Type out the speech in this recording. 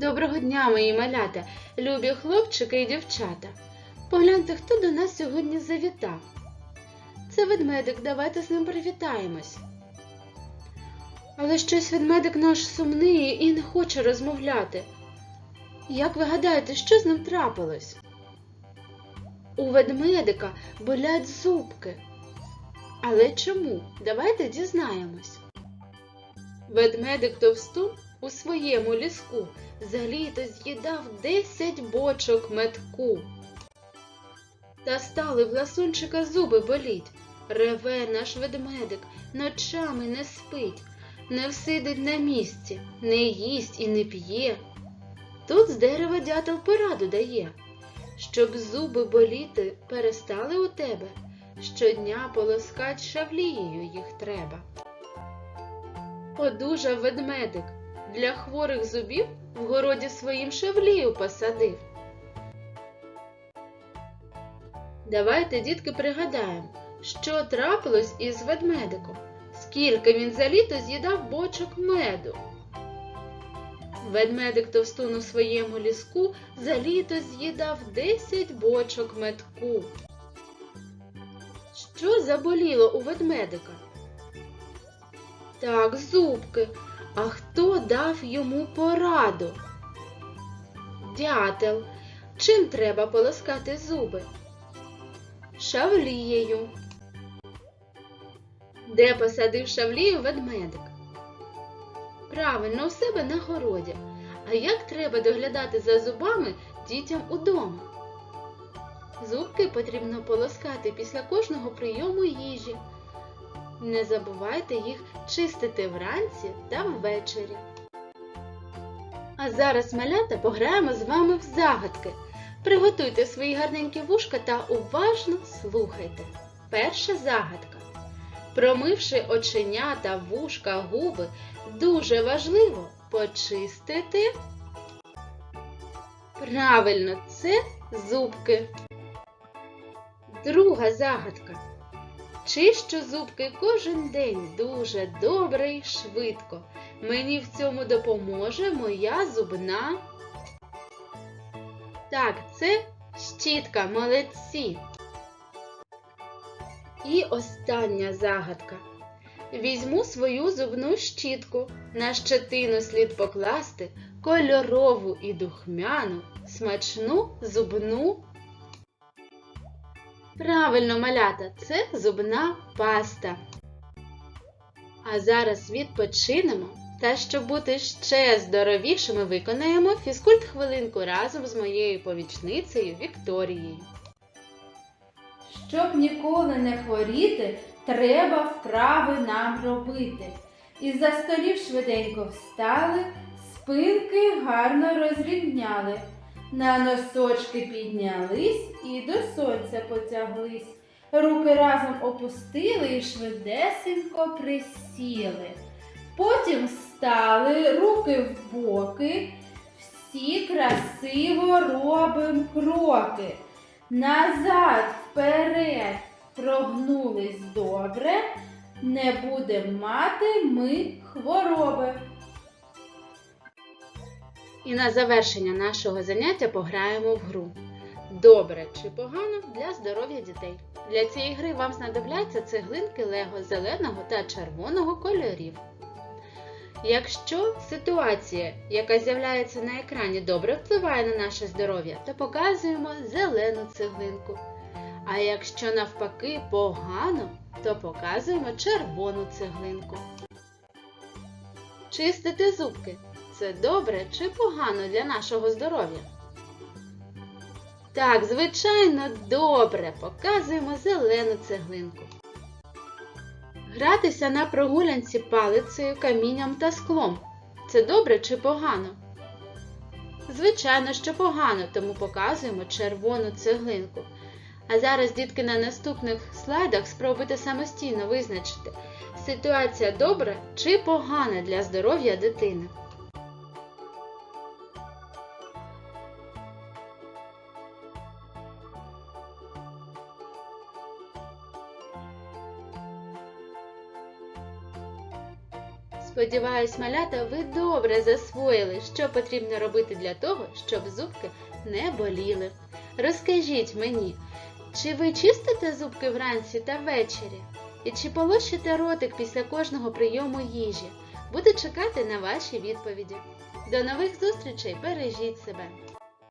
Доброго дня, мої малята, любі хлопчики і дівчата. Погляньте, хто до нас сьогодні завітав. Це ведмедик, давайте з ним привітаємось. Але щось ведмедик наш сумний і не хоче розмовляти. Як ви гадаєте, що з ним трапилось? У ведмедика болять зубки. Але чому? Давайте дізнаємось. Ведмедик товстун у своєму ліску за літо з'їдав десять бочок метку. Та стали в ласунчика зуби боліть. Реве наш ведмедик, ночами не спить, не всидить на місці, не їсть і не п'є. Тут з дерева дятел пораду дає, щоб зуби боліти перестали у тебе, щодня полоскать шавлією їх треба. Одужав ведмедик, для хворих зубів в городі своїм шавлію посадив. Давайте, дітки, пригадаємо, що трапилось із ведмедиком, скільки він за літо з'їдав бочок меду. Ведмедик товстун у своєму ліску за літо з'їдав 10 бочок метку. Що заболіло у ведмедика? Так, зубки. А хто дав йому пораду? Дятел. Чим треба полоскати зуби? Шавлією. Де посадив шавлію ведмедик? Правильно, у себе на городі. А як треба доглядати за зубами дітям удома? Зубки потрібно полоскати після кожного прийому їжі. Не забувайте їх чистити вранці та ввечері. А зараз, малята, пограємо з вами в загадки. Приготуйте свої гарненькі вушка та уважно слухайте. Перша загадка. Промивши оченята, вушка, губи, дуже важливо почистити. Правильно, це зубки. Друга загадка. Чищу зубки кожен день дуже добре і швидко. Мені в цьому допоможе моя зубна. Так, це щітка, молодці. І остання загадка. Візьму свою зубну щітку. На щетину слід покласти кольорову і духмяну, смачну зубну. Правильно, малята, це зубна паста. А зараз відпочинемо та щоб бути ще здоровішими, виконаємо фізкульт хвилинку разом з моєю помічницею Вікторією. Щоб ніколи не хворіти, треба вправи нам робити. Із за столів швиденько встали, спинки гарно розрівняли, на носочки піднялись і до сонця потяглись. Руки разом опустили і швидесенько присіли. Потім встали, руки в боки, всі красиво робимо кроки. Назад, вперед, прогнулись добре, не будемо мати ми хвороби. І на завершення нашого заняття пограємо в гру. Добре чи погано для здоров'я дітей. Для цієї гри вам знадобляться цеглинки Лего зеленого та червоного кольорів. Якщо ситуація, яка з'являється на екрані, добре впливає на наше здоров'я, то показуємо зелену цеглинку. А якщо навпаки погано, то показуємо червону цеглинку. Чистити зубки це добре чи погано для нашого здоров'я? Так, звичайно, добре. Показуємо зелену цеглинку. Гратися на прогулянці палицею, камінням та склом. Це добре чи погано? Звичайно, що погано, тому показуємо червону цеглинку. А зараз, дітки, на наступних слайдах спробуйте самостійно визначити, ситуація добра чи погана для здоров'я дитини. Сподіваюсь, малята, ви добре засвоїли, що потрібно робити для того, щоб зубки не боліли. Розкажіть мені, чи ви чистите зубки вранці та ввечері? І чи полощите ротик після кожного прийому їжі? Буду чекати на ваші відповіді. До нових зустрічей! Бережіть себе!